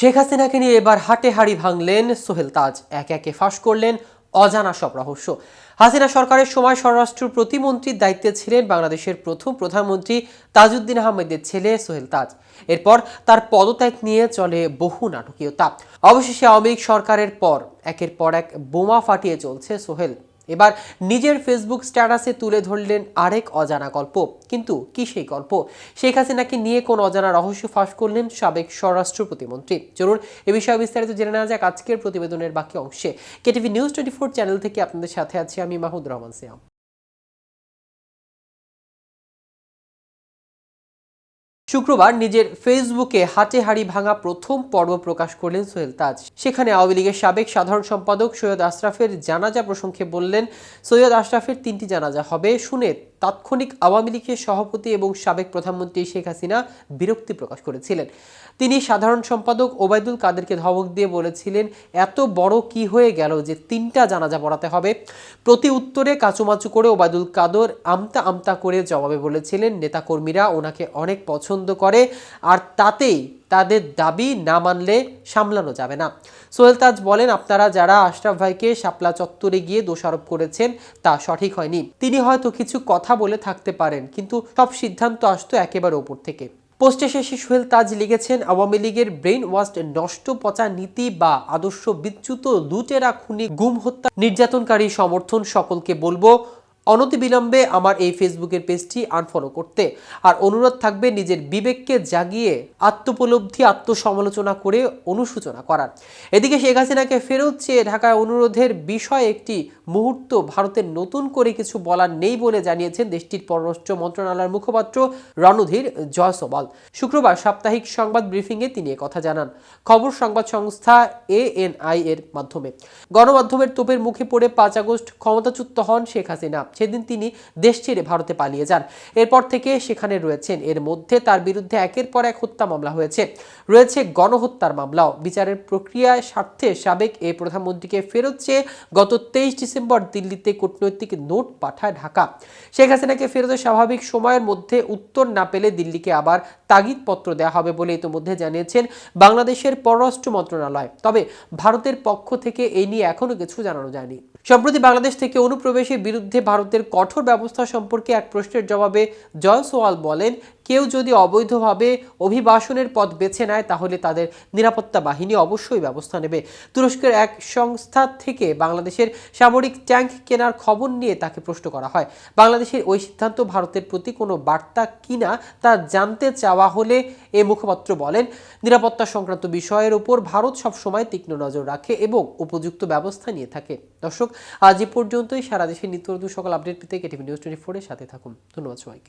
শেখ হাসিনাকে নিয়ে এবার হাটে হাড়ি ভাঙলেন সোহেল তাজ। একে একে ফাঁস করলেন অজানা সব রহস্য। হাসিনা সরকারের সময় স্বরাষ্ট্র প্রতিমন্ত্রীর দায়িত্বে ছিলেন বাংলাদেশের প্রথম প্রধানমন্ত্রী তাজউদ্দিন আহমেদের ছেলে সোহেল তাজ। এরপর তার পদত্যাগ নিয়ে চলে বহু নাটকীয়তা। অবশেষে আওয়ামী সরকারের পর একের পর এক বোমা ফাটিয়ে চলছে সোহেল। এবার নিজের ফেসবুক স্ট্যাটাসে তুলে ধরলেন আরেক অজানা গল্প। কিন্তু কি সেই গল্প? শেখ হাসিনাকে নিয়ে কোন অজানা রহস্য ফাঁস করলেন সাবেক স্বরাষ্ট্র প্রতিমন্ত্রী? চলুন এ বিষয়ে বিস্তারিত জেনে নেওয়া যাক আজকের প্রতিবেদনের বাকি অংশে। KTV news twenty four channel থেকে আপনাদের সাথে আছি আমি মাহুদ রহমান সিয়াম। শুক্রবার নিজের ফেসবুকে হাটে হাড়ি ভাঙা প্রথম পর্ব প্রকাশ করলেন সোহেল তাজ। সেখানে আওয়ামী লীগের সাবেক সাধারণ সম্পাদক সৈয়দ আশরাফের জানাজা প্রসঙ্গে বললেন, সৈয়দ আশরাফের তিনটি জানাজা হবে। শুনে তাৎক্ষণিক আওয়ামী লীগের সভাপতি এবং সাবেক প্রধানমন্ত্রী শেখ হাসিনা বিরক্তি প্রকাশ করেছিলেন। তিনি সাধারণ সম্পাদক ওবায়দুল কাদেরকে ধমক দিয়ে বলেছিলেন, এত বড় কি হয়ে গেল যে তিনটা জানাজা পড়াতে হবে? প্রতি উত্তরে কাচুমাচু করে ওবায়দুল কাদর আমতা আমতা করে জবাবে বলেছিলেন, নেতাকর্মীরা ওনাকে অনেক পছন্দ করে, আর তাতেই তাদের দাবি না মানলে সামলানো যাবে না। সোহেল তাজ বলেন, আপনারা যারা আশরাফ ভাইকে শাপলা চত্বরে গিয়ে দোষারোপ করেছেন, তা সঠিক হয়নি। তিনি হয়তো কিছু কথা বলে থাকতে পারেন, কিন্তু সব সিদ্ধান্ত আসতো একেবারে ওপর থেকে। পোস্টে শেষে সোহেল তাজ লিখেছেন, আওয়ামী লীগের ব্রেন ওয়াস্ট নষ্ট পচা নীতি বা আদর্শ বিচ্যুত লুটেরা, খুনি, গুম হত্যা, নির্যাতনকারী সমর্থন সকলকে বলব অনতিবিলম্বে আমার এই ফেসবুকের পেজটি আনফলো করতে। আর অনুরোধ থাকবে নিজের বিবেককে জাগিয়ে আত্মোপলব্ধি, আত্মসমালোচনা করে অনুসূচনা করার। এদিকে শেখ হাসিনাকে ফেরত চেয়ে ঢাকায় অনুরোধের বিষয়ে একটি মুহূর্ত ভারতের নতুন করে কিছু বলার নেই বলে জানিয়েছেন দেশটির পররাষ্ট্র মন্ত্রণালয়ের মুখপাত্র রণধীর জয়সওয়াল। শুক্রবার সাপ্তাহিক সংবাদ ব্রিফিংয়ে তিনি কথা জানান। খবর সংবাদ সংস্থা এএনআই এর মাধ্যমে। গণমাধ্যমের তোপের মুখে পড়ে পাঁচ আগস্ট ক্ষমতাচ্যুত হন শেখ হাসিনা। সেদিন তিনি দেশ ছেড়ে ভারতে পালিয়ে যান। এরপর থেকে সেখানে রয়েছেন। এর মধ্যে তার বিরুদ্ধে একের পর এক হত্যা মামলা হয়েছে। রয়েছে গণহত্যার মামলাও। বিচারের প্রক্রিয়ায় স্বার্থে সাবেক এই প্রধানমন্ত্রীকে ফেরত চেয়ে গত তেইশ ডিসেম্বর দিল্লিতে কূটনৈতিক নোট পাঠায় ঢাকা। শেখ হাসিনাকে ফেরতের স্বাভাবিক সময়ের মধ্যে উত্তর না পেলে দিল্লিকে আবার তাগিদপত্র দেওয়া হবে বলে ইতিমধ্যে জানিয়েছেন বাংলাদেশের পররাষ্ট্র মন্ত্রণালয়। তবে ভারতের পক্ষ থেকে এই নিয়ে এখনও কিছু জানানো যায়নি। সম্প্রতি বাংলাদেশ থেকে অনুপ্রবেশের বিরুদ্ধে ভারতের কঠোর ব্যবস্থা সম্পর্কে এক প্রশ্নের জবাবে জয়সওয়াল বলেন কেউ যদি অবৈধভাবে অভিবাসনের পথ বেছে নেয়, তাহলে তাদের নিরাপত্তা বাহিনী অবশ্যই ব্যবস্থা নেবে। তুরস্কের এক সংস্থা থেকে বাংলাদেশের সামরিক ট্যাঙ্ক কেনার খবর নিয়ে তাকে প্রশ্ন করা হয়। বাংলাদেশের ওই সিদ্ধান্ত ভারতের প্রতি কোনো বার্তা কিনা তা জানতে চাওয়া হলে এ মুখপাত্র বলেন, নিরাপত্তা সংক্রান্ত বিষয়ের উপর ভারত সবসময় তীক্ষ্ণ নজর রাখে এবং উপযুক্ত ব্যবস্থা নিয়ে থাকে। দর্শক, আজ এ পর্যন্তই। সারা দেশের নিত্য সকল আপডেট পেতে কেটিভি নিউজ টোয়েন্টি ফোরের সাথে থাকুন। ধন্যবাদ সবাইকে।